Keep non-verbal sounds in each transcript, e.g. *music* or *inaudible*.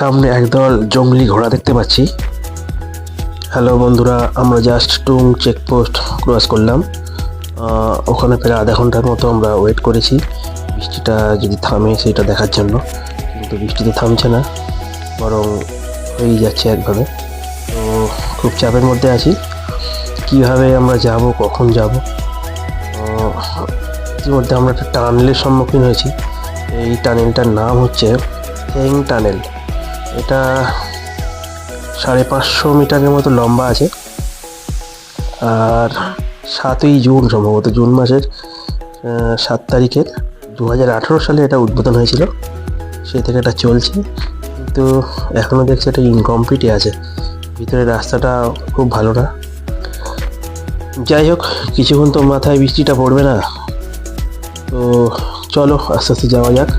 সামনে একদল জঙ্গলি ঘোড়া দেখতে পাচ্ছি। হ্যালো বন্ধুরা, আমরা জাস্ট টুং চেকপোস্ট ক্রস করলাম। ওখানে প্রায় আধা ঘণ্টার মতো আমরা ওয়েট করেছি। বৃষ্টিটা যদি থামে সেটা দেখার জন্য, কিন্তু বৃষ্টি তো থামছে না, বরং হয়েই যাচ্ছে একভাবে। তো খুব চাপের মধ্যে আছি। কীভাবে আমরা যাব, কখন যাব? ইতিমধ্যে আমরা একটা টানেলের সম্মুখীন হয়েছি। এই টানেলটার নাম হচ্ছে হেং টানেল এটা সাড়ে পাঁচশো মিটারের মতো লম্বা আছে। আর সাতই জুন সম্ভবত, জুন মাসের সাত তারিখের দু হাজার আঠেরো সালে এটা উদ্বোধন হয়েছিল। সে থেকে এটা চলছে। কিন্তু এখনও দেখছি এটা ইনকমপ্লিটই আছে। ভিতরে রাস্তাটা খুব ভালো না। যাই হোক, কিছুক্ষণ তো মাথায় বৃষ্টিটা পড়বে না। তো চলো, আস্তে আস্তে যাওয়া যাক।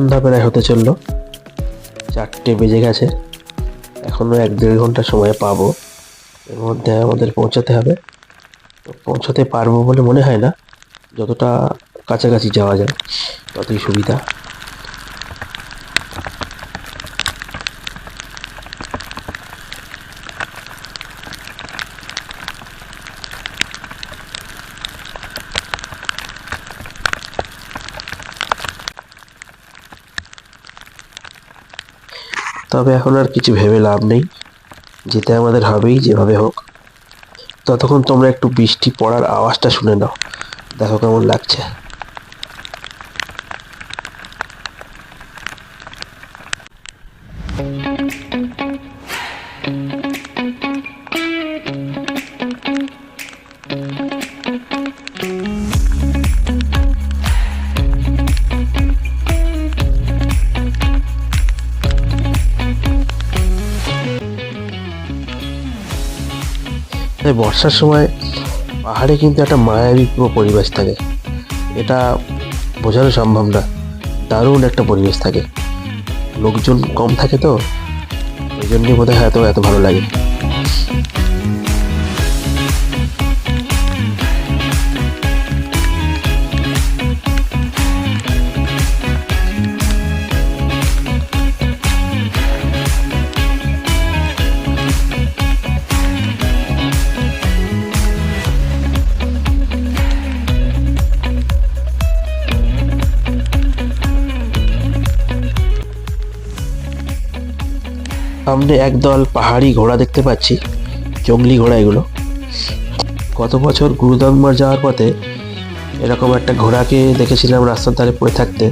সন্ধ্যা প্রায় হতে চলল। চারটে বেজে গেছে। এখনও এক দেড় ঘণ্টা সময় পাবো। এর মধ্যে আমাদের পৌঁছাতে হবে। তো পৌঁছাতে পারব বলে মনে হয় না। যতটা কাছাকাছি যাওয়া যায়, ততই সুবিধা। তবে এখন আর কিছু ভেবে লাভ নেই। যেতে আমাদের হবেই যেভাবে হোক। ততক্ষণ তোমরা একটু বৃষ্টি পড়ার আওয়াজটা শুনে নাও। দেখো কেমন লাগছে। তাই বর্ষার সময় পাহাড়ে কিন্তু একটা মায়াবী পুরো পরিবেশ থাকে। এটা বোঝানো সম্ভব না। দারুণ একটা পরিবেশ থাকে। লোকজন কম থাকে তো, ওই জন্যই বোধ হয় এত এত ভালো লাগে। সামনে একদল পাহাড়ি ঘোড়া দেখতে পাচ্ছি, জঙ্গলি ঘোড়া এগুলো। গত বছর গুরুদাংমার যাওয়ার পথে এরকম একটা ঘোড়াকে দেখেছিলাম রাস্তার ধারে পড়ে থাকতে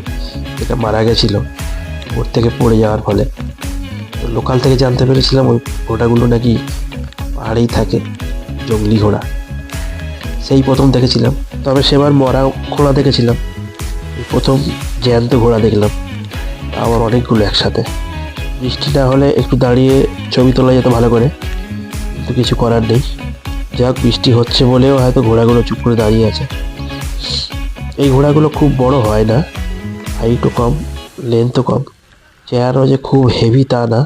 এটা মারা গেছিল, ওর থেকে পড়ে যাওয়ার ফলে। লোকাল থেকে জানতে পেরেছিলাম ওই ঘোড়াগুলো নাকি পাহাড়েই থাকে, জঙ্গলি ঘোড়া। সেই প্রথম দেখেছিলাম, তবে সেবার মরা ঘোড়া দেখেছিলাম। প্রথম জ্যান্ত ঘোড়া দেখলাম আবার অনেকগুলো একসাথে। বৃষ্টি না হলে একটু দাঁড়িয়ে ছবি তোলা যেত ভালো করে, কিন্তু কিছু করার নেই। যাক, বৃষ্টি হচ্ছে বলেও হয়তো ঘোড়াগুলো চুপ করে দাঁড়িয়ে আছে। এই ঘোড়াগুলো খুব বড় হয় না হাইটও কম লেন্থও কম। চেয়ারও যে খুব হেভি তা না।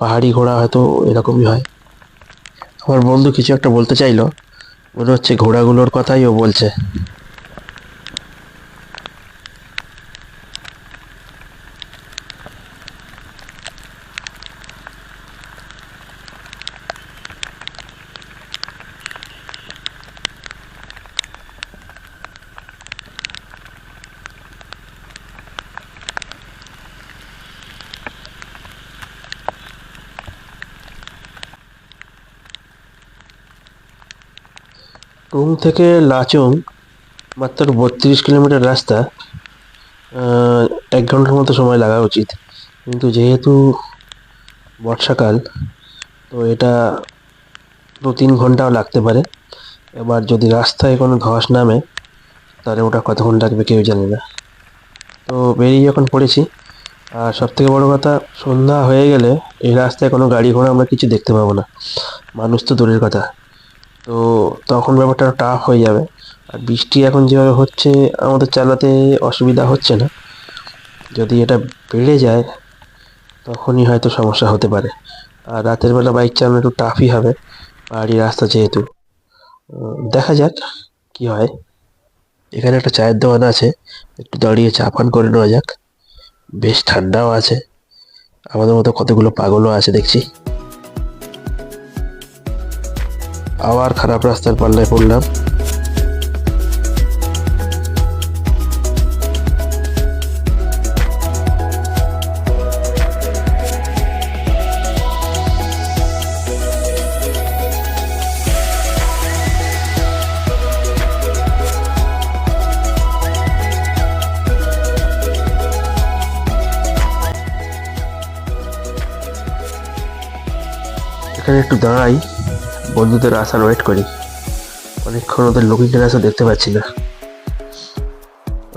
পাহাড়ি ঘোড়া হয়তো এরকমই হয়। আমার বন্ধু কিছু একটা বলতে চাইলো, মনে হচ্ছে ঘোড়াগুলোর কথাই ও বলছে। টুং থেকে লাচুং, মাত্র বত্রিশ কিলোমিটার রাস্তা এক ঘণ্টার মতো সময় লাগা উচিত। কিন্তু যেহেতু বর্ষাকাল, তো এটা দু তিন ঘন্টাও লাগতে পারে। এবার যদি রাস্তায় কোনো ধস নামে, তাহলে ওটা কতক্ষণ লাগবে কেউ জানে না। তো বেরিয়ে যখন পড়েছি, আর সব থেকে বড়ো কথা, সন্ধ্যা হয়ে গেলে এই রাস্তায় কোনো গাড়ি ঘোড়া আমরা কিছু দেখতে পাবো না। মানুষ তো দূরের কথা। তো তখন ব্যাপারটা টাফ হয়ে যাবে। আর বৃষ্টি এখন যেভাবে হচ্ছে, আমাদের চালাতে অসুবিধা হচ্ছে না। যদি এটা বেড়ে যায়, তখনই হয়তো সমস্যা হতে পারে। আর রাতের বেলা বাইক চালানো একটু টাফই হবে, পাহাড়ি রাস্তা যেহেতু। দেখা যাক কি হয়। এখানে একটা চায়ের দোকান আছে, একটু দাঁড়িয়ে চা পান করে নেওয়া যাক। বেশ ঠান্ডাও আছে। আমাদের মতো কতগুলো পাগলও আছে দেখছি। আবার খারাপ রাস্তার পাল্লায় পড়লাম। এখানে একটু দাঁড়াই। বন্ধুদের আসার ওয়েট করি। অনেকক্ষণ ওদের লোকিং ক্লাসও দেখতে পাচ্ছি না।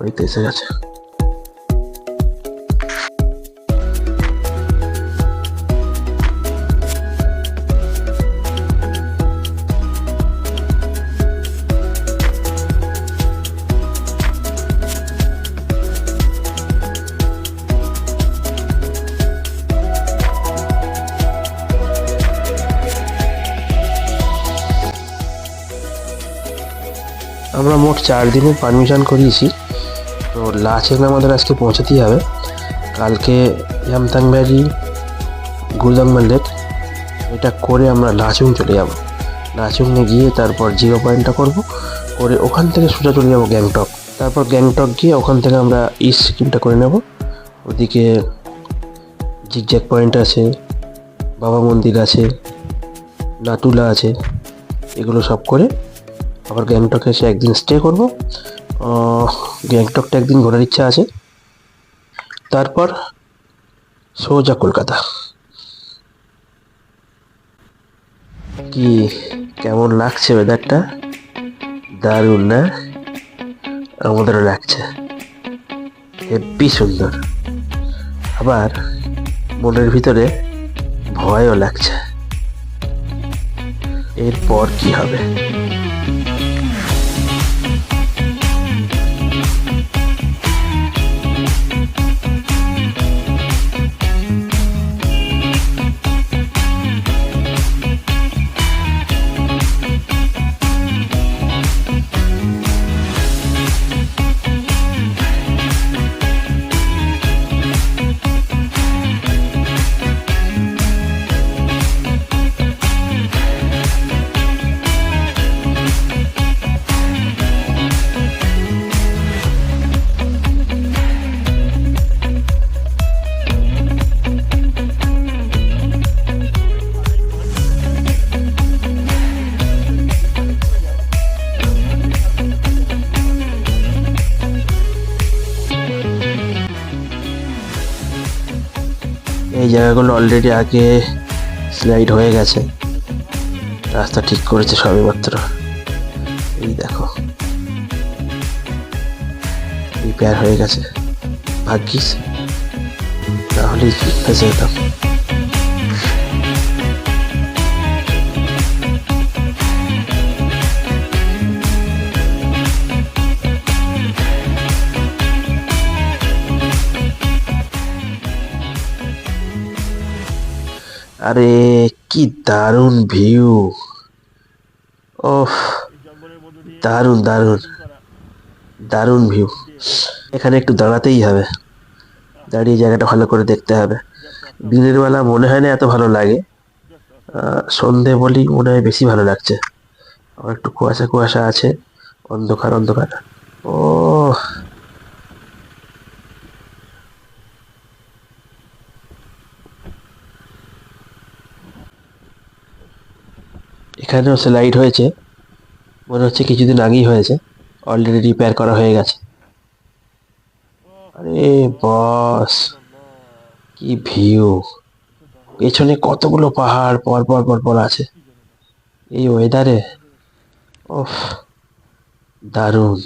ওই তো এসে গেছে। আমরা মোট চার দিনের পারমিশন করিয়েছি। তো লাচেন আমাদের আজকে পৌঁছাতেই হবে। কালকে ইয়ামতাং ভ্যালি গুলদাংমা লেক, এটা করে আমরা লাচুং চলে যাব। লাচুংয়ে গিয়ে তারপর জিরো পয়েন্টটা করব। করে ওখান থেকে সোজা চলে যাব গ্যাংটক। তারপর গ্যাংটক গিয়ে ওখান থেকে আমরা ইস্ট সিকিমটা করে নেব। ওদিকে জিগজ্যাক পয়েন্ট আছে, বাবা মন্দির আছে, নাটুলা আছে, এগুলো সব করে আবার গ্যাংটকে এসে একদিন স্টে করব। গ্যাংটকটা একদিন ঘোরার ইচ্ছা আছে। তারপর সোজা কলকাতা। কি, কেমন লাগছে ওয়েদারটা দারুণ, না? আমাদেরও লাগছে। হেব্বি সুন্দর। আবার মনের ভিতরে ভয়ও লাগছে। এরপর কি হবে? এই জায়গাগুলো অলরেডি আগে স্লাইড হয়ে গেছে। রাস্তা ঠিক করেছে সবে মাত্র এই দেখো। রিপেয়ার হয়ে গেছে। ভাগ্যিস। তাহলে ফেসে যেতাম। আরে, কি দারুণ ভিউ ওহ দারুণ দারুণ। দারুণ ভিউ এখানে একটু দাঁড়াতেই হবে। দাঁড়িয়ে জায়গাটা ভালো করে দেখতে হবে। দিনের বেলা মনে হয় না এত ভালো লাগে। সন্ধে বলি মনে হয় বেশি ভালো লাগছে। আবার একটু কুয়াশা কুয়াশা আছে। অন্ধকার অন্ধকার। ও এখানেও স্লাইড হয়েছে। মনে হচ্ছে কিছুদিন আগেই হয়েছে। অলরেডি রিপেয়ার করা হয়ে গেছে। আরে বস কি ভিউ পেছনে কতগুলো পাহাড়, পর পর পর পর আছে। এই ওয়েদারে ওফ দারুণ।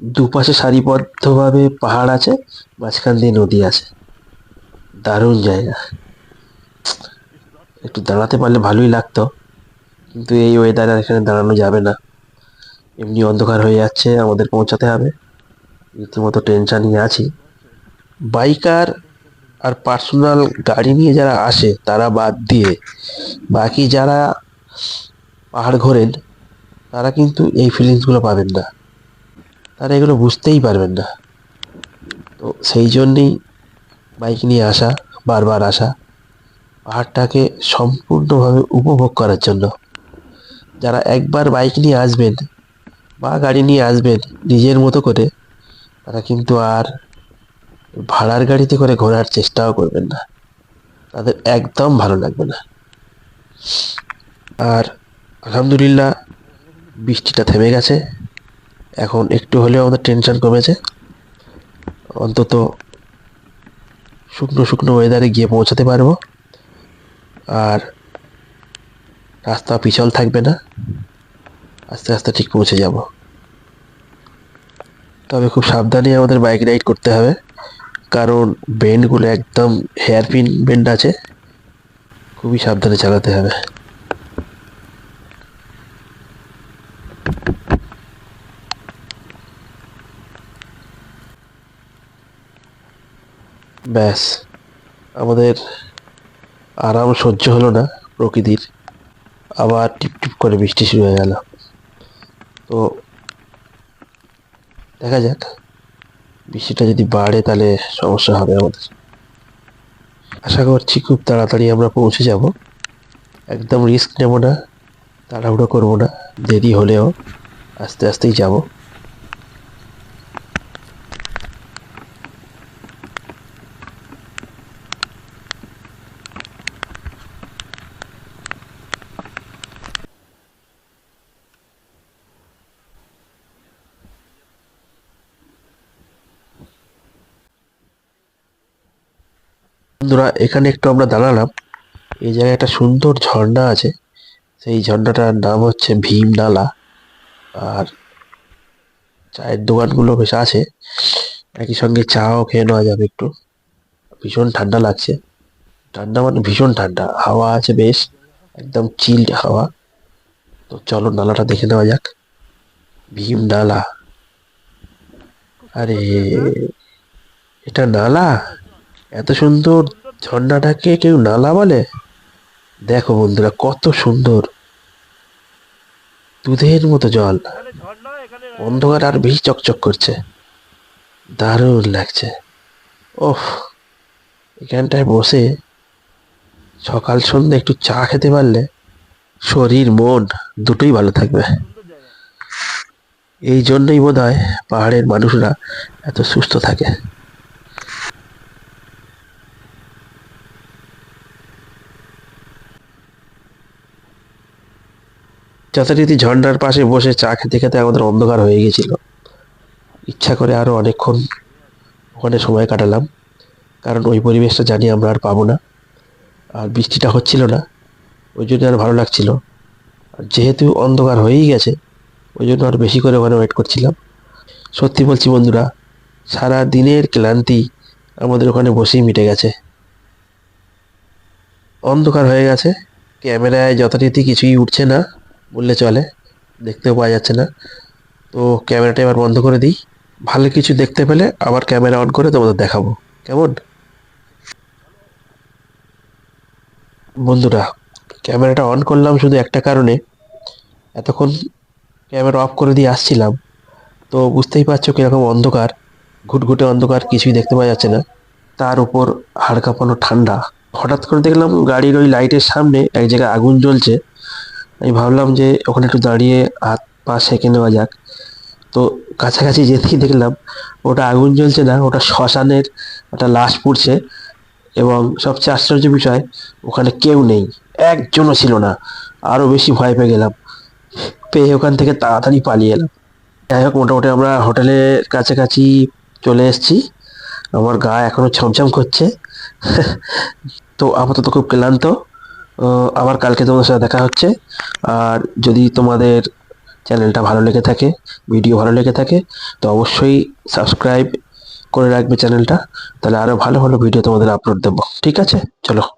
দুপাশে সারিবদ্ধভাবে পাহাড় আছে, মাঝখান দিয়ে নদী আছে। দারুণ জায়গা। একটু দাঁড়াতে পারলে ভালোই লাগতো। কিন্তু এই ওয়েদারে এখানে দাঁড়ানো যাবে না। এমনি অন্ধকার হয়ে যাচ্ছে, আমাদের পৌঁছাতে হবে। রীতিমতো টেনশন নিয়ে আছি। বাইকার আর পার্সোনাল গাড়ি নিয়ে যারা আসে, তারা বাদ দিয়ে। বাকি যারা পাহাড় ঘোরেন, তারা কিন্তু এই ফিলিংসগুলো পাবেন না। তারা এগুলো বুঝতেই পারবেন না। তো সেই জন্যেই বাইক নিয়ে আসা, বারবার আসা, পাহাড়টাকে সম্পূর্ণভাবে উপভোগ করার জন্য। যারা একবার বাইক নিয়ে আসবেন বা গাড়ি নিয়ে আসবেন নিজের মতো করে, তারা কিন্তু আর ভাড়ার গাড়িতে করে ঘোরার চেষ্টাও করবেন না। তাদের একদম ভালো লাগবে না। আর আলহামদুলিল্লাহ বৃষ্টিটা থেমে গেছে। এখন একটু হলেও আমাদের টেনশন কমেছে। অন্তত শুকনো শুকনো ওয়েদারে গিয়ে পৌঁছাতে পারব। আর রাস্তা পিছল থাকবে না। আস্তে আস্তে ঠিক পৌঁছে যাব। তবে খুব সাবধানে আমাদের বাইক রাইড করতে হবে। কারণ বেন্ডগুলো একদম হেয়ারপিন বেন্ড আছে। খুবই সাবধানে চালাতে হবে। ব্যাস, আমাদের আরাম সহ্য হলো না প্রকৃতির। আবার টিপ টিপ করে বৃষ্টি শুরু হয়ে গেল। তো দেখা যাক, বৃষ্টিটা যদি বাড়ে তাহলে সমস্যা হবে আমাদের। আশা করছি খুব তাড়াতাড়ি আমরা পৌঁছে যাব। একদম রিস্ক নেব না, তাড়াহুড়ো করব না, দেরি হলেও আস্তে আস্তেই যাব। বন্ধুরা, এখানে একটু আমরা দাঁড়ালাম। এই জায়গায় একটা সুন্দর ঝর্ণা আছে। সেই ঝর্ণাটার নাম হচ্ছে ভীম নালা। আর চায়ের দোকানগুলো বেশ আছে। একই সঙ্গে চাও খেয়ে নেওয়া যাবে একটু। ভীষণ ঠান্ডা লাগছে। ঠান্ডা মানে ভীষণ ঠান্ডা। হাওয়া আছে বেশ। একদম চিল্ড হাওয়া। তো চলো নালাটা দেখে নেওয়া যাক। ভীম নালা। আরে, এটা নালা? এত সুন্দর ঝর্ণাটাকে কেউ নালা বলে দেখো বন্ধুরা, কত সুন্দর। দুধের মতো জল। অন্ধকার আর বেশি চকচক করছে। দারুণ লাগছে। ওহ এখানটায় বসে সকাল সন্ধ্যে একটু চা খেতে পারলে শরীর, মন দুটোই ভালো থাকবে। এই জন্যই বোধ হয় পাহাড়ের মানুষরা এত সুস্থ থাকে। যথারীতি ঝর্ণার পাশে বসে চা খেতে খেতে আমাদের অন্ধকার হয়ে গেছিল। ইচ্ছা করে আরও অনেকক্ষণ ওখানে সময় কাটালাম, কারণ ওই পরিবেশটা জানি আমরা আর পাবো না। আর বৃষ্টিটা হচ্ছিল না, ওই জন্য আর ভালো লাগছিল। আর যেহেতু অন্ধকার হয়েই গেছে, ওই জন্য আর বেশি করে ওখানে ওয়েট করছিলাম। সত্যি বলছি বন্ধুরা, সারা দিনের ক্লান্তি আমাদের ওখানে বসেই মিটে গেছে। অন্ধকার হয়ে গেছে, ক্যামেরায় যথারীতি কিছুই উঠছে না। বললে চলে, দেখতেও পাওয়া যাচ্ছে না। তো ক্যামেরাটা এবার বন্ধ করে দিই। ভালো কিছু দেখতে পেলে আবার ক্যামেরা অন করে তোমাদের দেখাবো। কেমন? বন্ধুরা, ক্যামেরাটা অন করলাম শুধু একটা কারণে। এতক্ষণ ক্যামেরা অফ করে দিয়ে আসছিলাম। তো বুঝতেই পারছ কীরকম অন্ধকার, ঘুটঘুটে অন্ধকার, কিছুই দেখতে পাওয়া যাচ্ছে না। তার উপর হাড় কাঁপানো ঠান্ডা। হঠাৎ করে দেখলাম গাড়ির ওই লাইটের সামনে এক জায়গায় আগুন জ্বলছে। আমি ভাবলাম যে ওখানে একটু দাঁড়িয়ে হাত পা সেঁকে নেওয়া যাক। তো কাছাকাছি যেতেই দেখলাম ওটা আগুন জ্বলছে না, ওটা শ্মশানের একটা লাশ পুড়ছে এবং সবচেয়ে আশ্চর্য বিষয়, ওখানে কেউ নেই, একজনও ছিল না। আরও বেশি ভয় পেয়ে গেলাম, পেয়ে ওখান থেকে তাড়াতাড়ি পালিয়ে এলাম। যাই হোক, মোটামুটি আমরা হোটেলের কাছাকাছি চলে এসেছি। আমার গা এখনও ছমছম করছে। *laughs* তো আপাতত খুব ক্লান্ত। আবার কালকে তোমাদের সাথে দেখা হচ্ছে। আর যদি তোমাদের চ্যানেলটা ভালো লেগে থাকে, ভিডিও ভালো লেগে থাকে, তো অবশ্যই সাবস্ক্রাইব করে রাখবে চ্যানেলটা। তাহলে আরও ভালো ভালো ভিডিও তোমাদের আপলোড দেবো। ঠিক আছে? চলো।